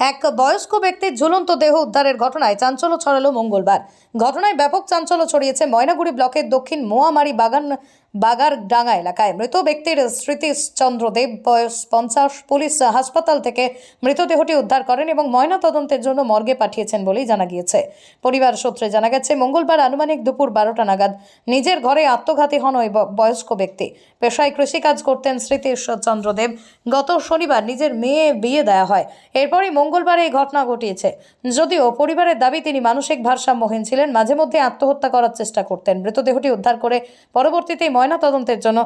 এক বয়স্ক ব্যক্তির ঝুলন্ত দেহ উদ্ধারের ঘটনায় চাঞ্চল্য ছড়ালো মঙ্গলবার। ঘটনায় ব্যাপক চাঞ্চল্য ছড়িয়েছে ময়নাগুড়ি ব্লকের দক্ষিণ মোয়ামারি বাগান বাগার ডাঙ্গা এলাকায় মৃত ব্যক্তির স্মৃতিশ চন্দ্র দেব বয়স পঞ্চাশ, পুলিশ হাসপাতাল থেকে মৃতদেহটি উদ্ধার করেন এবং ময়না তদন্তের জন্য মর্গে পাঠিয়েছেন বলেই জানা গিয়েছে। পরিবার সূত্রে জানা গেছে, মঙ্গলবার আনুমানিক দুপুর বারোটা নাগাদ নিজের ঘরে আত্মঘাতী হন ওই বয়স্ক ব্যক্তি। পেশায় কৃষিকাজ করতেন স্মৃতিশ চন্দ্র দেব গত শনিবার নিজের মেয়ে বিয়ে দেওয়া হয়। এরপরই মঙ্গলবার এই ঘটনা ঘটিয়েছে। যদিও পরিবারের দাবি, তিনি মানসিক ভারসাম্যহীন ছিলেন, মাঝে মধ্যে আত্মহত্যা করার চেষ্টা করতেন। মৃতদেহটি উদ্ধার করে পরবর্তীতে ময়না তদন্তের জন্য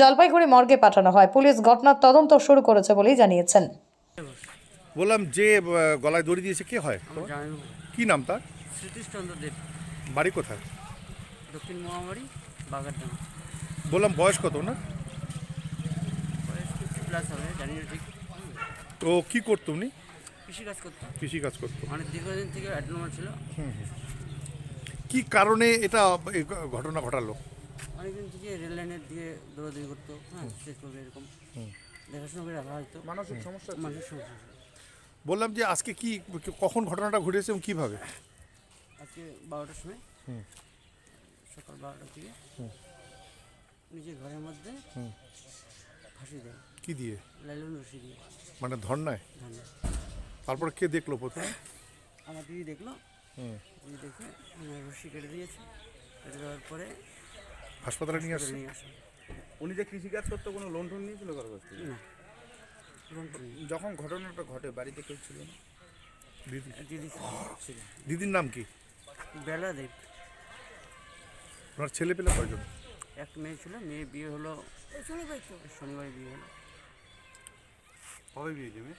জলপাইগুড়ি মর্গে পাঠানো হয়। পুলিশ ঘটনার তদন্ত শুরু করেছে বলেই জানিয়েছেন। বললাম যে গলায় দড়ি দিয়েছে কে হয়? কি নাম তার? স্মৃতিশচন্দ্র দেব। বাড়ি কোথায়? দক্ষিণ মহামারী বাগারডাঙ্গা। বললাম বয়স কত না প্লাস হবে জানি না ঠিক। তো কি করতো উনি? কৃষিকাজ করতো। কৃষি কাজ করতো। অনেক দীর্ঘদিন থেকে ছিল। কি কারণে এটা ঘটনা ঘটালো? অনেকদিন থেকে রেল লাইনের দিয়ে দৌড়াদৌড়ি করতো হ্যাঁ শেষ করবে এরকম। দেখাশোনা করে রাখা হয়তো। মানসিক সমস্যা মানসিক সমস্যা বললাম যে আজকে কি কখন ঘটনাটা ঘটেছে এবং কীভাবে? আজকে বারোটার সময়। সকাল বারোটার থেকে। নিজের ঘরের মধ্যে ফাঁসি দেয়। কি দিয়ে? লাইলন রশি দিয়ে। মানে ধর্নায়? তারপর কে দেখল প্রথমে? আমার দিদি দেখল। দিদি দেখে রশি কেটে দিয়েছে। কেটে দেওয়ার পরে হাসপাতালে নিয়ে আসছে? উনি যে কৃষিকাজ করতো কোনো লোন টোন নিয়েছিল কারও কাছ থেকে? না। যখন ঘটনাটা ঘটে বাড়িতে কেউ ছিল না? দিদি। দিদি ছিল দিদির নাম কি? বেলা দেব। ওনার ছেলে পেলে কয়জন? এক মেয়ে ছিল মেয়ে বিয়ে হলো শনিবার বিয়ে হলো। কবে বিয়ে দেবে